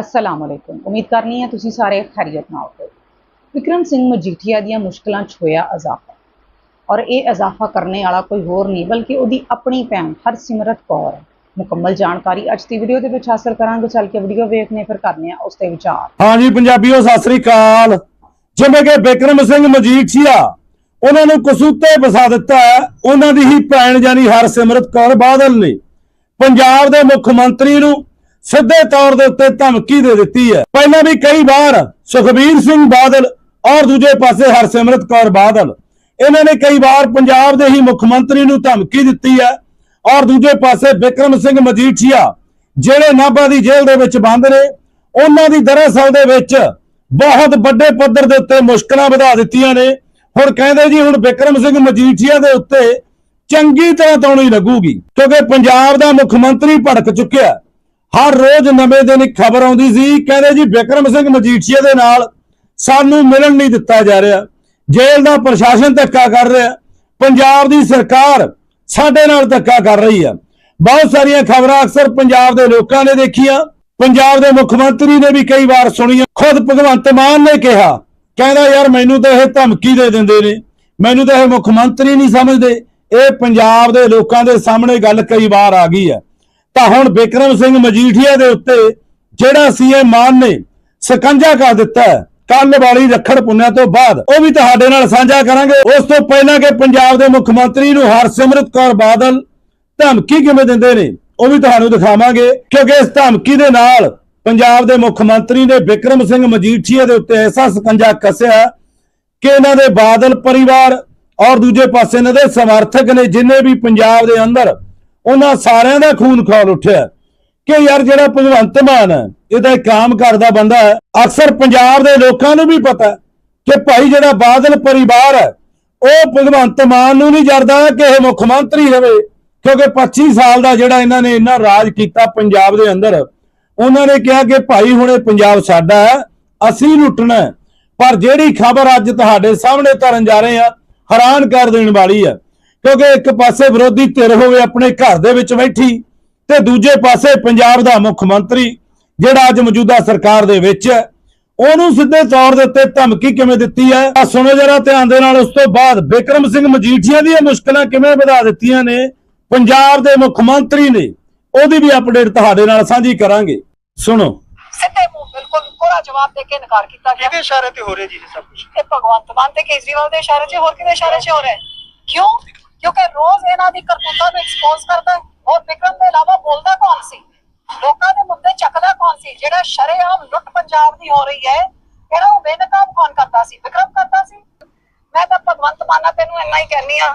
ਅਸਲਾਮ ਅਲੈਕੁਮ ਉਮੀਦ ਕਰਨੀ ਹੈ ਤੁਸੀਂ ਸਾਰੇ ਖੈਰੀਅਤ ਨਾਲ ਹੋ ਵਿਕਰਮ ਸਿੰਘ ਮਜੀਠੀਆ ਦੀਆਂ ਮੁਸ਼ਕਲਾਂ 'ਚ ਹੋਇਆ ਇਜ਼ਾਫਾ। ਔਰ ਇਹ ਇਜ਼ਾਫਾ ਕਰਨੇ ਵਾਲਾ ਕੋਈ ਹੋਰ ਨਹੀਂ, ਬਲਕਿ ਉਹਦੀ ਆਪਣੀ ਭੈਣ ਹਰਸਿਮਰਤ ਕੌਰ ਹੈ। ਮੁਕੰਮਲ ਜਾਣਕਾਰੀ ਅੱਜ ਦੀ ਵੀਡੀਓ ਦੇ ਵਿੱਚ ਹਾਸਲ ਕਰਾਂਗੇ, ਚੱਲ ਕੇ ਵੀਡੀਓ ਵੇਖਨੇ ਫਿਰ ਕਰਨੇ ਆ ਉਸ ਤੇ ਵਿਚਾਰ। ਹਾਂਜੀ ਪੰਜਾਬੀਓ, ਸਤਿ ਸ੍ਰੀ ਅਕਾਲ। ਜਿਵੇਂ ਕਿ ਬਿਕਰਮ ਸਿੰਘ ਮਜੀਠੀਆ, ਉਹਨਾਂ ਨੂੰ ਕਸੂਤੇ ਫਸਾ ਦਿੱਤਾ ਹੈ, ਉਹਨਾਂ ਦੀ ਹੀ ਭੈਣ ਜਾਨੀ ਹਰਸਿਮਰਤ ਕੌਰ ਬਾਦਲ ਨੇ। ਪੰਜਾਬ ਦੇ ਮੁੱਖ ਮੰਤਰੀ ਨੂੰ ਸਿੱਧੇ ਤੌਰ ਦੇ ਉੱਤੇ ਧਮਕੀ ਦੇ ਦਿੱਤੀ ਹੈ। ਪਹਿਲਾਂ ਵੀ ਕਈ ਵਾਰ ਸੁਖਬੀਰ ਸਿੰਘ ਬਾਦਲ ਔਰ ਦੂਜੇ ਪਾਸੇ ਹਰਸਿਮਰਤ ਕੌਰ ਬਾਦਲ, ਇਹਨਾਂ ਨੇ ਕਈ ਵਾਰ ਪੰਜਾਬ ਦੇ ਹੀ ਮੁੱਖ ਮੰਤਰੀ ਨੂੰ ਧਮਕੀ ਦਿੱਤੀ ਹੈ ਔਰ ਦੂਜੇ ਪਾਸੇ ਬਿਕਰਮ ਸਿੰਘ ਮਜੀਠੀਆ, ਜਿਹੜੇ ਨਾਭਾ ਦੀ ਜੇਲ੍ਹ ਦੇ ਵਿੱਚ ਬੰਦ ਨੇ, ਉਹਨਾਂ ਦੀ ਦਰਅਸਲ ਦੇ ਵਿੱਚ ਬਹੁਤ ਵੱਡੇ ਪੱਧਰ ਦੇ ਉੱਤੇ ਮੁਸ਼ਕਲਾਂ ਵਧਾ ਦਿੱਤੀਆਂ ਨੇ। ਹੁਣ ਕਹਿੰਦੇ ਜੀ, ਹੁਣ ਬਿਕਰਮ ਸਿੰਘ ਮਜੀਠੀਆ ਦੇ ਉੱਤੇ ਚੰਗੀ ਤਰ੍ਹਾਂ ਤੌਣੀ ਲੱਗੂਗੀ, ਕਿਉਂਕਿ ਪੰਜਾਬ ਦਾ ਮੁੱਖ ਮੰਤਰੀ ਭੜਕ ਚੁੱਕਿਆ। ਹਰ ਰੋਜ਼ ਨਵੇਂ ਦਿਨ ਇੱਕ ਖਬਰ ਆਉਂਦੀ ਸੀ, ਕਹਿੰਦੇ ਜੀ ਬਿਕਰਮ ਸਿੰਘ ਮਜੀਠੀਆ ਦੇ ਨਾਲ ਸਾਨੂੰ ਮਿਲਣ ਨਹੀਂ ਦਿੱਤਾ ਜਾ ਰਿਹਾ। ਜੇਲ੍ਹ ਦਾ ਪ੍ਰਸ਼ਾਸਨ ਧੱਕਾ ਕਰ ਰਿਹਾ। ਪੰਜਾਬ ਦੀ ਸਰਕਾਰ ਸਾਡੇ ਨਾਲ ਧੱਕਾ ਕਰ ਰਹੀ ਹੈ ਬਹੁਤ ਸਾਰੀਆਂ ਖਬਰਾਂ ਅਕਸਰ ਪੰਜਾਬ ਦੇ ਲੋਕਾਂ ਨੇ ਦੇਖੀਆਂ। ਪੰਜਾਬ ਦੇ ਮੁੱਖ ਮੰਤਰੀ ਨੇ ਵੀ ਕਈ ਵਾਰ ਸੁਣੀਆਂ। ਖੁਦ ਭਗਵੰਤ ਮਾਨ ਨੇ ਕਿਹਾ, ਕਹਿੰਦਾ, ਯਾਰ, ਮੈਨੂੰ ਤਾਂ ਇਹ ਧਮਕੀ ਦੇ ਦਿੰਦੇ ਨੇ। ਮੈਨੂੰ ਤਾਂ ਇਹ ਮੁੱਖ ਮੰਤਰੀ ਨਹੀਂ ਸਮਝਦੇ। ਇਹ ਪੰਜਾਬ ਦੇ ਲੋਕਾਂ ਦੇ ਸਾਹਮਣੇ ਗੱਲ ਕਈ ਵਾਰ ਆ ਗਈ ਹੈ ਤਾਂ ਹੁਣ ਬਿਕਰਮ ਸਿੰਘ ਮਜੀਠੀਆ ਦੇ ਉੱਤੇ ਜਿਹੜਾ ਸੀਐਮ ਮਾਨ ਨੇ ਸਕੰਜਾ ਕਰ ਦਿੱਤਾ ਕੱਲ ਵਾਲੀ ਰੱਖੜ ਪੁੰਨਿਆ ਤੋਂ ਬਾਅਦ, ਉਹ ਵੀ ਤੁਹਾਡੇ ਨਾਲ ਸਾਂਝਾ ਕਰਾਂਗੇ। ਉਸ ਤੋਂ ਪਹਿਲਾਂ ਕਿ ਪੰਜਾਬ ਦੇ ਮੁੱਖ ਮੰਤਰੀ ਨੂੰ ਹਰਸਿਮਰਤ ਕੌਰ ਬਾਦਲ ਧਮਕੀ ਕਿਵੇਂ ਦਿੰਦੇ ਨੇ, ਉਹ ਵੀ ਤੁਹਾਨੂੰ ਦਿਖਾਵਾਂਗੇ। ਕਿਉਂਕਿ ਇਸ ਧਮਕੀ ਦੇ ਨਾਲ ਪੰਜਾਬ ਦੇ ਮੁੱਖ ਮੰਤਰੀ ਨੇ ਬਿਕਰਮ ਸਿੰਘ ਮਜੀਠੀਆ ਦੇ ਉੱਤੇ ਐਸਾ ਸਕੰਜਾ ਕੱਸਿਆ ਕਿ ਇਹਨਾਂ ਦੇ ਬਾਦਲ ਪਰਿਵਾਰ ਔਰ ਦੂਜੇ ਪਾਸੇ ਇਹਨਾਂ ਦੇ ਸਮਰਥਕ ਨੇ, ਜਿੰਨੇ ਵੀ ਪੰਜਾਬ ਦੇ ਅੰਦਰ ਉਹਨਾਂ ਸਾਰਿਆਂ ਦਾ ਖੂਨ ਖੌਲ ਉੱਠਿਆ ਕਿ ਯਾਰ ਜਿਹੜਾ ਭਗਵੰਤ ਮਾਨ ਹੈ, ਇਹਦਾ ਤਾਂ ਇੱਕ ਕੰਮ ਕਰਦਾ ਬੰਦਾ ਹੈ, ਅਕਸਰ ਪੰਜਾਬ ਦੇ ਲੋਕਾਂ ਨੂੰ ਵੀ ਪਤਾ ਕਿ ਭਾਈ ਜਿਹੜਾ ਬਾਦਲ ਪਰਿਵਾਰ ਹੈ, ਉਹ ਭਗਵੰਤ ਮਾਨ ਨੂੰ ਨਹੀਂ ਜਰਦਾ ਕਿ ਇਹ ਮੁੱਖ ਮੰਤਰੀ ਹੋਵੇ, ਕਿਉਂਕਿ 25 ਸਾਲ ਦਾ ਜਿਹੜਾ ਇਹਨਾਂ ਨੇ ਇੰਨਾ ਰਾਜ ਕੀਤਾ ਪੰਜਾਬ ਦੇ ਅੰਦਰ, ਉਹਨਾਂ ਨੇ ਕਿਹਾ ਕਿ ਭਾਈ ਹੁਣ ਇਹ ਪੰਜਾਬ ਸਾਡਾ ਹੈ, ਅਸੀਂ ਲੁੱਟਣਾ ਪਰ ਜਿਹੜੀ ਖਬਰ ਅੱਜ ਤੁਹਾਡੇ ਸਾਹਮਣੇ ਧਰਨ ਜਾ ਰਹੇ ਆ ਹੈਰਾਨ ਕਰ ਦੇਣ ਵਾਲੀ ਹੈ। ਕਿਉਂਕਿ ਇੱਕ ਪਾਸੇ ਵਿਰੋਧੀ ਧਿਰ ਹੋਵੇ ਆਪਣੇ ਘਰ ਦੇ ਵਿੱਚ ਬੈਠੀ ਤੇ ਦੂਜੇ ਪਾਸੇ ਪੰਜਾਬ ਦਾ ਮੁੱਖ ਮੰਤਰੀ ਜਿਹੜਾ ਅੱਜ ਮੌਜੂਦਾ ਸਰਕਾਰ ਦੇ ਵਿੱਚ ਹੈ ਉਹਨੂੰ ਸਿੱਧੇ ਤੌਰ ਦੇ ਉੱਤੇ ਧਮਕੀ ਕਿਵੇਂ ਦਿੱਤੀ ਹੈ? ਆ ਸੁਣੋ ਜਰਾ ਧਿਆਨ ਦੇ ਨਾਲ ਉਸ ਤੋਂ ਬਾਅਦ ਬਿਕਰਮ ਸਿੰਘ ਮਜੀਠੀਆ ਦੀਆਂ ਮੁਸ਼ਕਲਾਂ ਕਿਵੇਂ ਵਧਾ ਦਿੱਤੀਆਂ ਨੇ? ਪੰਜਾਬ ਦੇ ਮੁੱਖ ਮੰਤਰੀ ਨੇ ਉਹਦੀ ਵੀ ਅਪਡੇਟ ਤੁਹਾਡੇ ਨਾਲ ਸਾਂਝੀ ਕਰਾਂਗੇ। ਸੁਣੋ। ਸਿੱਧੇ ਮੂੰਹ ਬਿਲਕੁਲ ਕੋਰਾ ਜਵਾਬ ਦੇ ਕੇ ਇਨਕਾਰ ਕੀਤਾ ਗਿਆ। ਕਿਹਦੇ ਇਸ਼ਾਰੇ ਤੇ ਹੋ ਰਿਹਾ ਜੀ ਇਹ ਸਭ ਕੁਝ ਇਹ ਭਗਵੰਤ ਮਾਨ ਤੇ ਕੇਜਰੀਵਾਲ ਦੇ ਇਸ਼ਾਰੇ 'ਚ ਹੋਰ ਕਿਹਦੇ ਇਸ਼ਾਰੇ 'ਚ ਹੋ ਰਿਹਾ ਹੈ? ਕਿਉਂ? ਕਿਉਂਕਿ ਰੋਜ਼ ਇਹਨਾਂ ਦੀ ਕਰਤੂਤਾਂ ਨੂੰ ਐਕਸਪੋਜ਼ ਕਰਦਾ। ਹੋਰ ਵਿਕਰਮ ਦੇ ਇਲਾਵਾ ਬੋਲਦਾ ਕੌਣ ਸੀ? ਲੋਕਾਂ ਦੇ ਮੁੱਦੇ ਚੱਕਦਾ ਕੌਣ ਸੀ? ਜਿਹੜਾ ਸ਼ਰੇਆਮ ਲੁੱਟ ਪੰਜਾਬ ਦੀ ਹੋ ਰਹੀ ਹੈ ਇਹਦਾ ਉਹ ਬੇਨਕਾਬ ਕੌਣ ਕਰਦਾ ਸੀ? ਵਿਕਰਮ ਕਰਦਾ ਸੀ? ਮੈਂ ਤਾਂ ਭਗਵੰਤ ਮਾਨਾ ਤੈਨੂੰ ਇੰਨਾ ਹੀ ਕਹਿੰਨੀ ਆ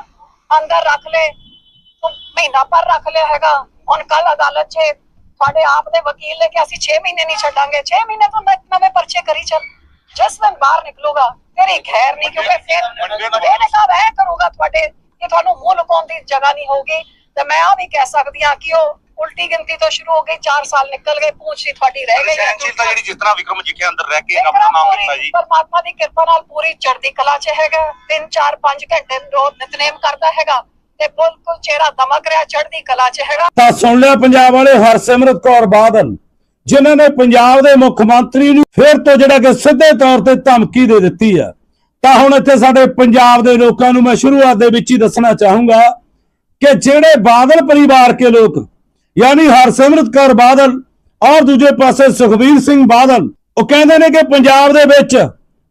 ਅੰਦਰ ਰੱਖ ਲੈ ਤੂੰ ਮਹੀਨਾ ਪਰ ਰੱਖ ਲਿਆ ਹੈਗਾ ਹੁਣ ਕੱਲ ਅਦਾਲਤ 'ਚ ਤੁਹਾਡੇ ਆਪ ਦੇ ਵਕੀਲ ਨੇ ਕਿ ਅਸੀਂ 6 ਮਹੀਨੇ ਨਹੀਂ ਛੱਡਾਂਗੇ 6 ਮਹੀਨੇ ਤੋਂ ਨ- ਨਵੇਂ ਪਰਚੇ ਕਰੀ ਚੱਲ ਜਿਸ ਦਿਨ ਬਾਹਰ ਨਿਕਲੂਗਾ ਤੇਰੀ ਖੈਰ ਨਹੀਂ ਕਿਉਂਕਿ ਫਿਰ ਇਹ ਨਿਕਾਬ ਹੈ ਕਰੂਗਾ ਤੁਹਾਡੇ ਕਿ ਤੁਹਾਨੂੰ ਮੂੰਹ ਲੁਕਾਉਣ ਦੀ ਜਗ੍ਹਾ ਨਹੀਂ ਹੋਊਗੀ। ਤੇ ਮੈਂ ਆ ਵੀ ਕਹਿ ਸਕਦੀ ਹਾਂ ਕਿ ਉਹ ਉਲਟੀ ਗਿਣਤੀ ਤੋਂ ਸ਼ੁਰੂ ਹੋ ਗਈ 4 ਸਾਲ ਨਿਕਲ ਗਏ ਪੂੰਛ ਹੀ ਤੁਹਾਡੀ ਰਹਿ ਗਈ ਹੈ। ਸਹਿਨਸ਼ੀਲਤਾ ਜਿਹੜੀ ਜਿਸ ਤਰ੍ਹਾਂ ਵਿਕਰਮ ਜੀਠੇ ਅੰਦਰ ਰਹਿ ਕੇ ਆਪਣਾ ਨਾਮ ਦਿੱਤਾ ਜੀ। ਪਰਮਾਤਮਾ ਦੀ ਕਿਰਪਾ ਨਾਲ ਪੂਰੀ ਚੜ੍ਹਦੀ ਕਲਾ 'ਚ ਹੈਗਾ 3 4 5 ਘੰਟੇ ਰੋਜ਼ ਨਿਤਨੇਮ ਕਰਦਾ ਹੈਗਾ ਤੇ ਬਿਲਕੁਲ ਚਿਹਰਾ ਦਮਕ ਰਿਹਾ ਚੜ੍ਹਦੀ ਕਲਾ 'ਚ ਹੈਗਾ। ਤਾਂ ਸੁਣ ਲਿਆ ਪੰਜਾਬ ਵਾਲੇ ਹਰਸਿਮਰਤ ਕੌਰ ਬਾਦਲ ਜਿਨ੍ਹਾਂ ਨੇ ਪੰਜਾਬ ਦੇ ਮੁੱਖ ਮੰਤਰੀ ਨੂੰ ਫਿਰ ਤੋਂ ਜਿਹੜਾ ਕਿ ਸਿੱਧੇ ਤੌਰ ਤੇ ਧਮਕੀ ਦੇ ਦਿੱਤੀ ਆ ਤਾਂ ਹੁਣ ਇੱਥੇ ਸਾਡੇ ਪੰਜਾਬ ਦੇ ਲੋਕਾਂ ਨੂੰ ਮੈਂ ਸ਼ੁਰੂਆਤ ਦੇ ਵਿੱਚ ਹੀ ਦੱਸਣਾ ਚਾਹੂੰਗਾ ਕਿ ਜਿਹੜੇ ਬਾਦਲ ਪਰਿਵਾਰ ਕੇ ਲੋਕ, ਯਾਨੀ ਹਰਸਿਮਰਤ ਕੌਰ ਬਾਦਲ ਔਰ ਦੂਜੇ ਪਾਸੇ ਸੁਖਬੀਰ ਸਿੰਘ ਬਾਦਲ, ਉਹ ਕਹਿੰਦੇ ਨੇ ਕਿ ਪੰਜਾਬ ਦੇ ਵਿੱਚ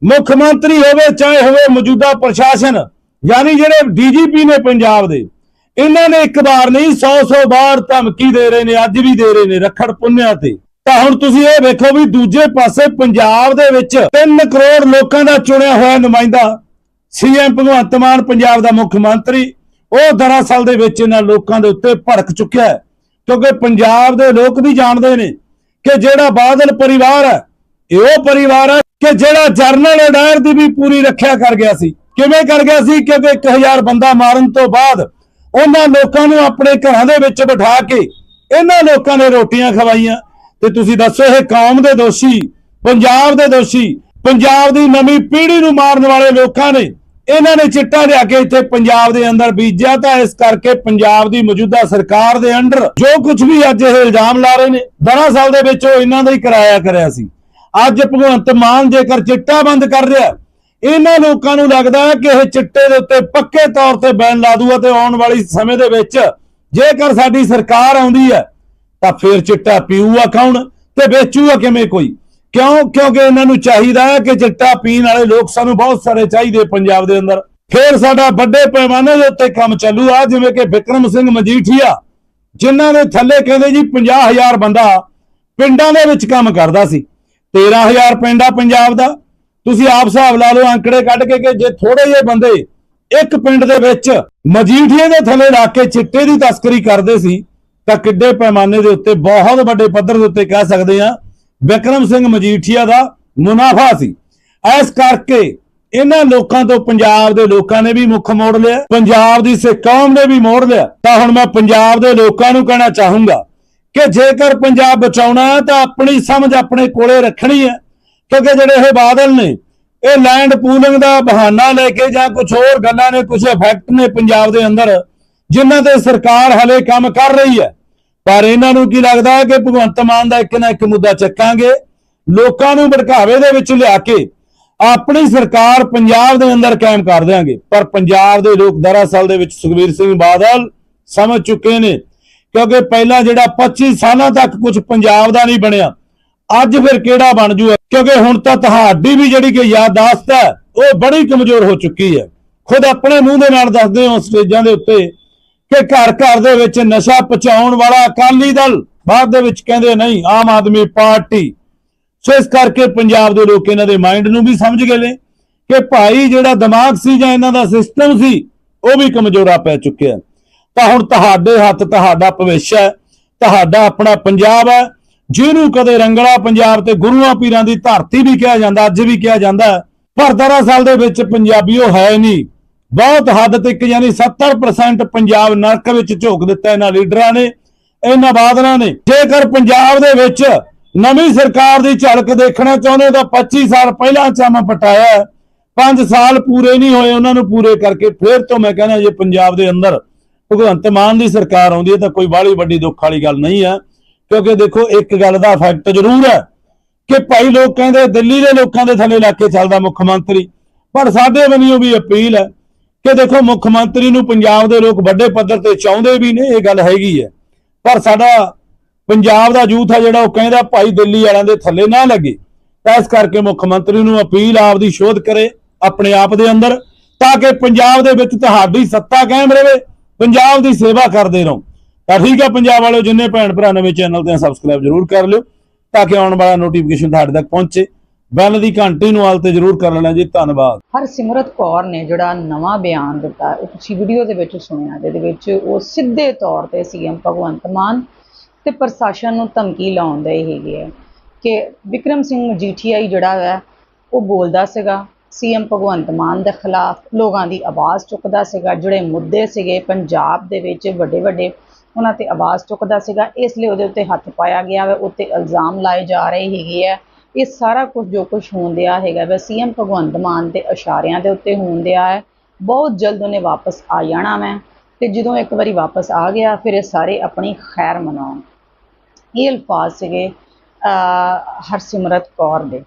ਮੁੱਖ ਮੰਤਰੀ ਹੋਵੇ, ਚਾਹੇ ਹੋਵੇ ਮੌਜੂਦਾ ਪ੍ਰਸ਼ਾਸਨ, ਯਾਨੀ ਜਿਹੜੇ ਡੀਜੀਪੀ ਨੇ ਪੰਜਾਬ ਦੇ, ਇਹਨਾਂ ਨੇ ਇੱਕ ਵਾਰ ਨਹੀਂ 100 100 ਵਾਰ ਧਮਕੀ ਦੇ ਰਹੇ ਨੇ, ਅੱਜ ਵੀ ਦੇ ਰਹੇ ਨੇ, ਰੱਖੜ ਪੁੰਨਿਆ ਤੇ। ਤਾਂ ਹੁਣ ਤੁਸੀਂ ਇਹ ਵੇਖੋ ਵੀ ਦੂਜੇ ਪਾਸੇ ਪੰਜਾਬ ਦੇ ਵਿੱਚ 3 ਕਰੋੜ ਲੋਕਾਂ ਦਾ ਚੁਣਿਆ ਹੋਇਆ ਨੁਮਾਇੰਦਾ ਸੀਐਮ ਭਗਵੰਤ ਮਾਨ, ਪੰਜਾਬ ਦਾ ਮੁੱਖ ਮੰਤਰੀ, ਉਹ ਦਰਅਸਲ ਦੇ ਵਿੱਚ ਇਹਨਾਂ ਲੋਕਾਂ ਦੇ ਉੱਤੇ ਭੜਕ ਚੁੱਕਿਆ ਹੈ, ਕਿਉਂਕਿ ਪੰਜਾਬ ਦੇ ਲੋਕ ਵੀ ਜਾਣਦੇ ਨੇ ਕਿ ਜਿਹੜਾ ਬਾਦਲ ਪਰਿਵਾਰ ਹੈ, ਇਹ ਉਹ ਪਰਿਵਾਰ ਹੈ ਕਿ ਜਿਹੜਾ ਜਰਨਲ ਅਡਾਇਰ ਦੀ ਵੀ ਪੂਰੀ ਰੱਖਿਆ ਕਰ ਗਿਆ ਸੀ। ਕਿਵੇਂ ਕਰ ਗਿਆ ਸੀ? ਕਿਉਂਕਿ 1000 ਬੰਦਾ ਮਾਰਨ ਤੋਂ ਬਾਅਦ ਉਹਨਾਂ ਲੋਕਾਂ ਨੂੰ ਆਪਣੇ ਘਰਾਂ ਦੇ ਵਿੱਚ ਬਿਠਾ ਕੇ ਇਹਨਾਂ ਲੋਕਾਂ ਨੇ ਰੋਟੀਆਂ ਖਵਾਈਆਂ ਤੇ ਤੁਸੀਂ ਦੱਸੋ ਇਹ ਕੌਮ ਦੇ ਦੋਸ਼ੀ, ਪੰਜਾਬ ਦੇ ਦੋਸ਼ੀ, ਪੰਜਾਬ ਦੀ ਨਵੀਂ ਪੀੜ੍ਹੀ ਨੂੰ ਮਾਰਨ ਵਾਲੇ ਲੋਕਾਂ ਨੇ, ਇਹਨਾਂ ਨੇ ਚਿੱਟਾ ਲਿਆ ਕੇ ਇੱਥੇ ਪੰਜਾਬ ਦੇ ਅੰਦਰ ਬੀਜਿਆ ਤਾਂ ਇਸ ਕਰਕੇ ਪੰਜਾਬ ਦੀ ਮੌਜੂਦਾ ਸਰਕਾਰ ਦੇ ਅੰਡਰ ਜੋ ਕੁਝ ਵੀ ਅੱਜ ਇਹ ਇਲਜ਼ਾਮ ਲਾ ਰਹੇ ਨੇ ਦਰਅਸਲ ਦੇ ਵਿੱਚ ਉਹ ਇਹਨਾਂ ਦਾ ਹੀ ਕਰਾਇਆ ਕਰਿਆ ਸੀ। ਅੱਜ ਭਗਵੰਤ ਮਾਨ ਜੇਕਰ ਚਿੱਟਾ ਬੰਦ ਕਰ ਰਿਹਾ, ਇਹਨਾਂ ਲੋਕਾਂ ਨੂੰ ਲੱਗਦਾ ਹੈ ਕਿ ਇਹ ਚਿੱਟੇ ਦੇ ਉੱਤੇ ਪੱਕੇ ਤੌਰ ਤੇ ਬੈਨ ਲਾ ਦੂਗਾ ਤੇ ਆਉਣ ਵਾਲੀ ਸਮੇਂ ਦੇ ਵਿੱਚ ਜੇਕਰ ਸਾਡੀ ਸਰਕਾਰ ਆਉਂਦੀ ਹੈ ਤਾਂ ਫਿਰ ਚਿੱਟਾ ਪੀਊਗਾ ਕੌਣ ਤੇ ਵੇਚੂਗਾ ਕਿਵੇਂ ਕੋਈ? ਕਿਉਂ? ਕਿਉਂਕਿ ਇਹਨਾਂ ਨੂੰ ਚਾਹੀਦਾ ਹੈ ਕਿ ਚਿੱਟਾ ਪੀਣ ਵਾਲੇ ਲੋਕ ਸਾਨੂੰ ਬਹੁਤ ਸਾਰੇ ਚਾਹੀਦੇ ਪੰਜਾਬ ਦੇ ਅੰਦਰ। ਫਿਰ ਸਾਡਾ ਵੱਡੇ ਪੈਮਾਨੇ ਦੇ ਉੱਤੇ ਕੰਮ ਚੱਲੂ। ਆ ਜਿਵੇਂ ਕਿ ਵਿਕਰਮ ਸਿੰਘ ਮਜੀਠੀਆ, ਜਿਨ੍ਹਾਂ ਦੇ ਥੱਲੇ ਕਹਿੰਦੇ ਜੀ 50000 ਬੰਦਾ ਪਿੰਡਾਂ ਦੇ ਵਿੱਚ ਕੰਮ ਕਰਦਾ ਸੀ। 13000 ਪਿੰਡ ਆ ਪੰਜਾਬ ਦਾ। ਤੁਸੀਂ ਆਪ ਹਿਸਾਬ ਲਾ ਲਓ ਅੰਕੜੇ ਕੱਢ ਕੇ ਕਿ ਜੇ ਥੋੜੇ ਜਿਹੇ ਬੰਦੇ ਇੱਕ ਪਿੰਡ ਦੇ ਵਿੱਚ ਮਜੀਠੀਏ ਦੇ ਥੱਲੇ ਲਾ ਕੇ ਚਿੱਟੇ ਦੀ ਤਸਕਰੀ ਕਰਦੇ ਸੀ ਤਾਂ ਕਿੱਡੇ ਪੈਮਾਨੇ ਦੇ ਉੱਤੇ, ਬਹੁਤ ਵੱਡੇ ਪੱਧਰ ਦੇ ਉੱਤੇ ਕਹਿ ਸਕਦੇ ਆ ਵਿਕਰਮ ਸਿੰਘ ਮਜੀਠੀਆ ਦਾ ਮੁਨਾਫਾ ਸੀ। ਇਸ ਕਰਕੇ ਇਹਨਾਂ ਲੋਕਾਂ ਤੋਂ ਪੰਜਾਬ ਦੇ ਲੋਕਾਂ ਨੇ ਵੀ ਮੁੱਖ ਮੋੜ ਲਿਆ, ਪੰਜਾਬ ਦੀ ਸਿੱਖ ਕੌਮ ਨੇ ਵੀ ਮੋੜ ਲਿਆ। ਤਾਂ ਹੁਣ ਮੈਂ ਪੰਜਾਬ ਦੇ ਲੋਕਾਂ ਨੂੰ ਕਹਿਣਾ ਚਾਹੂੰਗਾ ਕਿ ਜੇਕਰ ਪੰਜਾਬ ਬਚਾਉਣਾ ਹੈ, ਤਾਂ ਆਪਣੀ ਸਮਝ ਆਪਣੇ ਕੋਲੇ ਰੱਖਣੀ ਹੈ, ਕਿਉਂਕਿ ਜਿਹੜੇ ਇਹ ਬਾਦਲ ਨੇ, ਇਹ ਲੈਂਡ ਪੂਲਿੰਗ ਦਾ ਬਹਾਨਾ ਲੈ ਕੇ ਜਾਂ ਕੁਝ ਹੋਰ ਗੱਲਾਂ ਨੇ ਕੁਝ ਇਫੈਕਟ ਨੇ ਪੰਜਾਬ ਦੇ ਅੰਦਰ ਜਿਨ੍ਹਾਂ ਤੇ ਸਰਕਾਰ ਹਲੇ ਕੰਮ ਕਰ ਰਹੀ ਹੈ। ਪਰ ਇਹਨਾਂ ਨੂੰ ਕੀ ਲੱਗਦਾ ਹੈ ਕਿ ਭਗਵੰਤ ਮਾਨ ਦਾ ਇੱਕ ਨਾ ਇੱਕ ਮੁੱਦਾ ਚੱਕਾਂਗੇ। ਲੋਕਾਂ ਨੂੰ ਭੜਕਾਵੇ ਦੇ ਵਿੱਚ ਲਿਆ ਕੇ ਆਪਣੀ ਸਰਕਾਰ ਪੰਜਾਬ ਦੇ ਅੰਦਰ ਕਾਇਮ ਕਰ ਦੇਾਂਗੇ ਪਰ ਪੰਜਾਬ ਦੇ ਲੋਕ ਦਰਅਸਲ ਦੇ ਵਿੱਚ ਸੁਖਬੀਰ ਸਿੰਘ ਬਾਦਲ ਸਮਝ ਚੁੱਕੇ ਨੇ। ਕਿਉਂਕਿ ਪਹਿਲਾਂ ਜਿਹੜਾ 25 ਸਾਲਾਂ ਤੱਕ ਕੁਝ ਪੰਜਾਬ ਦਾ ਨਹੀਂ ਬਣਿਆ, ਅੱਜ ਫਿਰ ਕਿਹੜਾ ਬਣ ਜੂ ਕਿਉਂਕਿ ਹੁਣ ਤਾਂ ਤੁਹਾਡੀ ਵੀ ਜਿਹੜੀ ਕਿ ਯਾਦਾਸ਼ਤ ਹੈ, ਉਹ ਬੜੀ ਕਮਜ਼ੋਰ ਹੋ ਚੁੱਕੀ ਹੈ। ਖੁਦ ਆਪਣੇ ਮੂੰਹ ਦੇ ਨਾਲ ਦੱਸਦੇ ਹੋ ਸਟੇਜਾਂ ਦੇ ਉੱਤੇ। ਕਿ ਘਰ ਘਰ ਦੇ ਵਿੱਚ ਨਸ਼ਾ ਪਹੁੰਚਾਉਣ ਵਾਲਾ ਅਕਾਲੀ ਦਲ ਬਾਅਦ ਦੇ ਵਿੱਚ ਕਹਿੰਦੇ ਨਹੀਂ, ਆਮ ਆਦਮੀ ਪਾਰਟੀ। ਸੋ ਇਸ ਕਰਕੇ ਪੰਜਾਬ ਦੇ ਲੋਕ ਇਹਨਾਂ ਦੇ ਮਾਈਂਡ ਨੂੰ ਵੀ ਸਮਝ ਗਏ ਨੇ ਕਿ ਭਾਈ ਜਿਹੜਾ ਦਿਮਾਗ ਸੀ ਜਾਂ ਇਹਨਾਂ ਦਾ ਸਿਸਟਮ ਸੀ, ਉਹ ਵੀ ਕਮਜ਼ੋਰਾ ਪੈ ਚੁੱਕਿਆ ਤਾਂ ਹੁਣ ਤੁਹਾਡੇ ਹੱਥ ਤੁਹਾਡਾ ਭਵਿੱਖ ਹੈ, ਤੁਹਾਡਾ ਆਪਣਾ ਪੰਜਾਬ ਹੈ, ਜਿਹਨੂੰ ਕਦੇ ਰੰਗਲਾ ਪੰਜਾਬ ਤੇ ਗੁਰੂਆਂ ਪੀਰਾਂ ਦੀ ਧਰਤੀ ਵੀ ਕਿਹਾ ਜਾਂਦਾ, ਅੱਜ ਵੀ ਕਿਹਾ ਜਾਂਦਾ ਹੈ। ਪਰ ਦਰਅਸਲ ਦੇ ਵਿੱਚ ਪੰਜਾਬੀ ਉਹ ਹੈ ਨਹੀਂ। ਬਹੁਤ ਹੱਦ ਤੱਕ ਯਾਨੀ 70% ਪੰਜਾਬ ਨਰਕ ਵਿੱਚ ਝੋਕ ਦਿੱਤਾ ਇਹਨਾਂ ਲੀਡਰਾਂ ਨੇ, ਇਹਨਾਂ ਬਾਦਲਾਂ ਨੇ। ਜੇਕਰ ਪੰਜਾਬ ਦੇ ਵਿੱਚ ਨਵੀਂ ਸਰਕਾਰ ਦੀ ਝਲਕ ਦੇਖਣਾ ਚਾਹੁੰਦੇ ਤਾਂ 25 ਸਾਲ ਪਹਿਲਾਂ ਚਾਮਾ ਪਟਾਇਆ ਹੈ। ਪੰਜ ਸਾਲ ਪੂਰੇ ਨਹੀਂ ਹੋਏ, ਉਹਨਾਂ ਨੂੰ ਪੂਰੇ ਕਰਕੇ ਫਿਰ ਤੋਂ ਮੈਂ ਕਹਿੰਦਾ ਜੇ ਪੰਜਾਬ ਦੇ ਅੰਦਰ ਭਗਵੰਤ ਮਾਨ ਦੀ ਸਰਕਾਰ ਆਉਂਦੀ ਹੈ ਤਾਂ ਕੋਈ ਬਾਹਲੀ ਵੱਡੀ ਦੁੱਖ ਵਾਲੀ ਗੱਲ ਨਹੀਂ ਹੈ। ਕਿਉਂਕਿ ਦੇਖੋ, ਇੱਕ ਗੱਲ ਦਾ ਫੈਕਟ ਜ਼ਰੂਰ ਹੈ ਕਿ ਭਾਈ ਲੋਕ ਕਹਿੰਦੇ, ਦਿੱਲੀ ਦੇ ਲੋਕਾਂ ਦੇ ਥੱਲੇ ਲੱਗ ਕੇ ਚੱਲਦਾ ਮੁੱਖ ਮੰਤਰੀ। ਪਰ ਸਾਡੇ ਵੱਲੋਂ ਵੀ ਅਪੀਲ ਹੈ ਕਿ ਦੇਖੋ ਮੁੱਖ ਮੰਤਰੀ ਨੂੰ ਪੰਜਾਬ ਦੇ ਲੋਕ ਵੱਡੇ ਪੱਧਰ ਤੇ ਚਾਹੁੰਦੇ ਵੀ ਨੇ, ਇਹ ਗੱਲ ਹੈਗੀ ਹੈ। ਪਰ ਸਾਡਾ ਪੰਜਾਬ ਦਾ ਯੂਥ ਆ ਜਿਹੜਾ, ਉਹ ਕਹਿੰਦਾ ਭਾਈ ਦਿੱਲੀ ਵਾਲਿਆਂ ਦੇ ਥੱਲੇ ਨਾ ਲੱਗੇ। ਤਾਂ ਇਸ ਕਰਕੇ ਮੁੱਖ ਮੰਤਰੀ ਨੂੰ ਅਪੀਲ ਆਪ ਦੀ ਸ਼ੋਧ ਕਰੇ, ਆਪਣੇ ਆਪ ਦੇ ਅੰਦਰ, ਤਾਂ ਕਿ ਪੰਜਾਬ ਦੇ ਵਿੱਚ ਤੁਹਾਡੀ ਸੱਤਾ ਕਾਇਮ ਰਹੇ, ਪੰਜਾਬ ਦੀ ਸੇਵਾ ਕਰਦੇ ਰਹੋ। ਤਾਂ ਠੀਕ ਹੈ ਪੰਜਾਬ ਵਾਲਿਓ, ਜਿੰਨੇ ਭੈਣ ਭਰਾ ਨਵੇਂ ਚੈਨਲ ਤੇ ਸਬਸਕ੍ਰਾਈਬ ਜਰੂਰ ਕਰ ਲਿਓ, ਤਾਂ ਕਿ ਆਉਣ ਵਾਲਾ ਨੋਟੀਫਿਕੇਸ਼ਨ ਤੁਹਾਡੇ ਤੱਕ ਪਹੁੰਚੇ। ਬੈਲ ਦੀ ਘੰਟੀ ਨੂੰ ਆਲ ਤੇ ਜਰੂਰ ਕਰ ਲੈਣਾ ਜੀ, ਧੰਨਵਾਦ। ਹਰਸਿਮਰਤ ਕੌਰ ਨੇ ਜਿਹੜਾ ਨਵਾਂ ਬਿਆਨ ਦਿੱਤਾ ਉਹ ਤੁਸੀਂ ਵੀਡੀਓ ਦੇ ਵਿੱਚ ਸੁਣਿਆ, ਜਿਹਦੇ ਵਿੱਚ ਉਹ ਸਿੱਧੇ ਤੌਰ ਤੇ ਸੀਐਮ ਭਗਵੰਤ ਮਾਨ ਤੇ ਪ੍ਰਸ਼ਾਸਨ ਨੂੰ ਧਮਕੀ ਲਾਉਂਦੇ ਹੈਗੇ ਆ ਕਿ ਵਿਕਰਮ ਸਿੰਘ ਮਜੀਠੀਆ ਹੀ ਜਿਹੜਾ ਹੈ, ਉਹ ਬੋਲਦਾ ਸੀਗਾ, ਸੀਐਮ ਭਗਵੰਤ ਮਾਨ ਦੇ ਖਿਲਾਫ ਲੋਕਾਂ ਦੀ ਆਵਾਜ਼ ਚੁੱਕਦਾ ਸੀਗਾ, ਜਿਹੜੇ ਮੁੱਦੇ ਸੀਗੇ ਪੰਜਾਬ ਦੇ ਵਿੱਚ ਵੱਡੇ ਵੱਡੇ, ਉਹਨਾਂ ਤੇ ਆਵਾਜ਼ ਚੁੱਕਦਾ ਸੀਗਾ, ਇਸ ਲਈ ਉਹਦੇ ਉੱਤੇ ਹੱਥ ਪਾਇਆ ਗਿਆ ਵਾ, ਉੱਤੇ ਇਲਜ਼ਾਮ ਲਾਏ ਜਾ ਰਹੇ ਹੈਗੇ ਆ। ਇਹ ਸਾਰਾ ਕੁਝ ਜੋ ਕੁਝ ਹੋਣ ਦਿਆ ਹੈਗਾ ਵਾ, ਸੀਐਮ ਭਗਵੰਤ ਮਾਨ ਦੇ ਇਸ਼ਾਰਿਆਂ ਦੇ ਉੱਤੇ ਹੋਣ ਦਿਆ ਹੈ। ਬਹੁਤ ਜਲਦ ਉਹਨੇ ਵਾਪਸ ਆ ਜਾਣਾ ਮੈਂ ਤੇ ਜਦੋਂ ਇੱਕ ਵਾਰੀ ਵਾਪਸ ਆ ਗਿਆ, ਫਿਰ ਇਹ ਸਾਰੇ ਆਪਣੀ ਖੈਰ ਮਨਾਉਣ। ਇਹ ਅਲਫਾਜ਼ ਸੀਗੇ ਹਰਸਿਮਰਤ ਕੌਰ ਦੇ।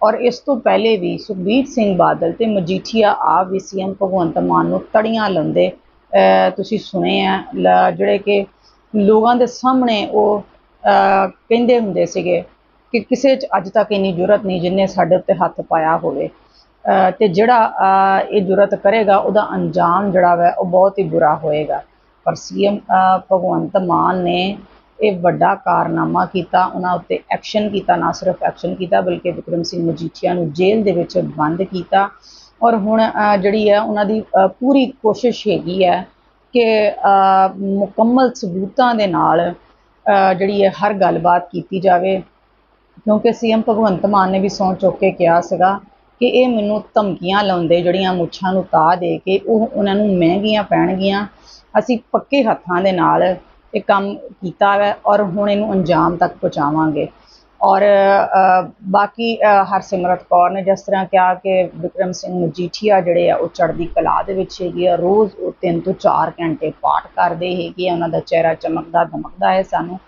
ਔਰ ਇਸ ਤੋਂ ਪਹਿਲੇ ਵੀ ਸੁਖਬੀਰ ਸਿੰਘ ਬਾਦਲ ਤੇ ਮਜੀਠੀਆ ਆਪ ਵੀ ਸੀਐਮ ਭਗਵੰਤ ਮਾਨ ਨੂੰ ਤੜੀਆਂ ਲਾਉਂਦੇ ਤੁਸੀਂ ਸੁਣੇ ਆ ਜਿਹੜੇ ਕਿ ਲੋਕਾਂ ਦੇ ਸਾਹਮਣੇ ਉਹ ਕਹਿੰਦੇ ਹੁੰਦੇ ਸੀਗੇ ਕਿ ਕਿਸੇ 'ਚ ਅੱਜ ਤੱਕ ਇੰਨੀ ਜੁਰਤ ਨਹੀਂ ਜਿੰਨੇ ਸਾਡੇ ਉੱਤੇ ਹੱਥ ਪਾਇਆ ਹੋਵੇ। ਅਹ ਤੇ ਜਿਹੜਾ ਇਹ ਜੁਰਤ ਕਰੇਗਾ, ਉਹਦਾ ਅੰਜਾਮ ਜਿਹੜਾ ਵਾ, ਉਹ ਬਹੁਤ ਹੀ ਬੁਰਾ ਹੋਏਗਾ। ਪਰ ਸੀਐਮ ਭਗਵੰਤ ਮਾਨ ਨੇ ਇਹ ਵੱਡਾ ਕਾਰਨਾਮਾ ਕੀਤਾ, ਉਹਨਾਂ ਉੱਤੇ ਐਕਸ਼ਨ ਕੀਤਾ, ਨਾ ਸਿਰਫ ਐਕਸ਼ਨ ਕੀਤਾ, ਬਲਕਿ ਵਿਕਰਮ ਸਿੰਘ ਮਜੀਠੀਆ ਨੂੰ ਜੇਲ੍ਹ ਦੇ ਵਿੱਚ ਬੰਦ ਕੀਤਾ। ਔਰ ਹੁਣ ਜਿਹੜੀ ਹੈ, ਉਹਨਾਂ ਦੀ ਪੂਰੀ ਕੋਸ਼ਿਸ਼ ਹੈਗੀ ਹੈ ਕਿ ਮੁਕੰਮਲ ਸਬੂਤਾਂ ਦੇ ਨਾਲ ਜਿਹੜੀ ਹੈ, ਹਰ ਗੱਲਬਾਤ ਕੀਤੀ ਜਾਵੇ। ਕਿਉਂਕਿ ਸੀਐਮ ਭਗਵੰਤ ਮਾਨ ਨੇ ਵੀ ਸਹੁੰ ਚੁੱਕ ਕੇ ਕਿਹਾ ਸੀਗਾ ਕਿ ਇਹ ਮੈਨੂੰ ਧਮਕੀਆਂ ਲਾਉਂਦੇ, ਜਿਹੜੀਆਂ ਮੁੱਛਾਂ ਨੂੰ ਤਾ ਦੇ ਕੇ ਉਹ ਉਹਨਾਂ ਨੂੰ ਮਹਿੰਗੀਆਂ ਪੈਣਗੀਆਂ। ਅਸੀਂ ਪੱਕੇ ਹੱਥਾਂ ਦੇ ਨਾਲ ਇਹ ਕੰਮ ਕੀਤਾ ਹੈ ਔਰ ਹੁਣ ਇਹਨੂੰ ਅੰਜਾਮ ਤੱਕ ਪਹੁੰਚਾਵਾਂਗੇ। ਔਰ ਬਾਕੀ ਹਰਸਿਮਰਤ ਕੌਰ ਨੇ ਜਿਸ ਤਰ੍ਹਾਂ ਕਿਹਾ ਕਿ ਵਿਕਰਮ ਸਿੰਘ ਮਜੀਠੀਆ ਜਿਹੜੇ ਆ ਉਹ ਚੜ੍ਹਦੀ ਕਲਾ ਦੇ ਵਿੱਚ ਹੈਗੇ ਆ, ਰੋਜ਼ ਉਹ 3 ਤੋਂ 4 ਘੰਟੇ ਪਾਠ ਕਰਦੇ ਹੈਗੇ ਆ, ਉਹਨਾਂ ਦਾ ਚਿਹਰਾ ਚਮਕਦਾ ਦਮਕਦਾ ਹੈ ਸਾਨੂੰ।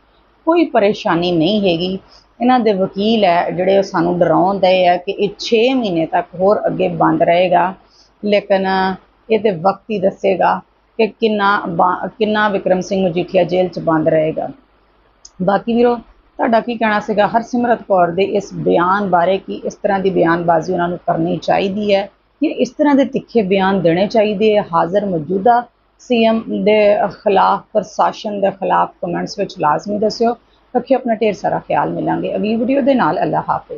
ਕੋਈ ਪਰੇਸ਼ਾਨੀ ਨਹੀਂ ਹੈਗੀ। ਇਹਨਾਂ ਦੇ ਵਕੀਲ ਹੈ, ਜਿਹੜੇ ਉਹ ਸਾਨੂੰ ਡਰਾਉਂਦੇ ਆ ਕਿ ਇਹ 6 ਮਹੀਨੇ ਤੱਕ ਹੋਰ ਅੱਗੇ ਬੰਦ ਰਹੇਗਾ। ਲੇਕਿਨ ਇਹ ਤੇ ਵਕਤ ਹੀ ਦੱਸੇਗਾ ਕਿ ਕਿੰਨਾ ਬਾ- ਕਿੰਨਾ ਵਿਕਰਮ ਸਿੰਘ ਮਜੀਠੀਆ ਜੇਲ੍ਹ 'ਚ ਬੰਦ ਰਹੇਗਾ। ਬਾਕੀ ਵੀਰੋ, ਤੁਹਾਡਾ ਕੀ ਕਹਿਣਾ ਸੀਗਾ? ਹਰਸਿਮਰਤ ਕੌਰ ਦੇ ਇਸ ਬਿਆਨ ਬਾਰੇ ਕਿ ਇਸ ਤਰ੍ਹਾਂ ਦੀ ਬਿਆਨਬਾਜ਼ੀ ਉਹਨਾਂ ਨੂੰ ਕਰਨੀ ਚਾਹੀਦੀ ਹੈ ਕਿ ਇਸ ਤਰ੍ਹਾਂ ਦੇ ਤਿੱਖੇ ਬਿਆਨ ਦੇਣੇ ਚਾਹੀਦੇ ਹੈ ਹਾਜ਼ਰ ਮੌਜੂਦਾ ਸੀਐਮ ਦੇ ਖਿਲਾਫ, ਪ੍ਰਸ਼ਾਸਨ ਦੇ ਖਿਲਾਫ ਕਮੈਂਟਸ ਵਿੱਚ ਲਾਜ਼ਮੀ ਦੱਸਿਓ। ਰੱਖਿਓ ਆਪਣਾ ਢੇਰ ਸਾਰਾ ਖਿਆਲ ਮਿਲਾਂਗੇ। ਅਗਲੀ ਵੀਡੀਓ ਦੇ ਨਾਲ ਅੱਲਾ ਹਾਫਿਜ਼।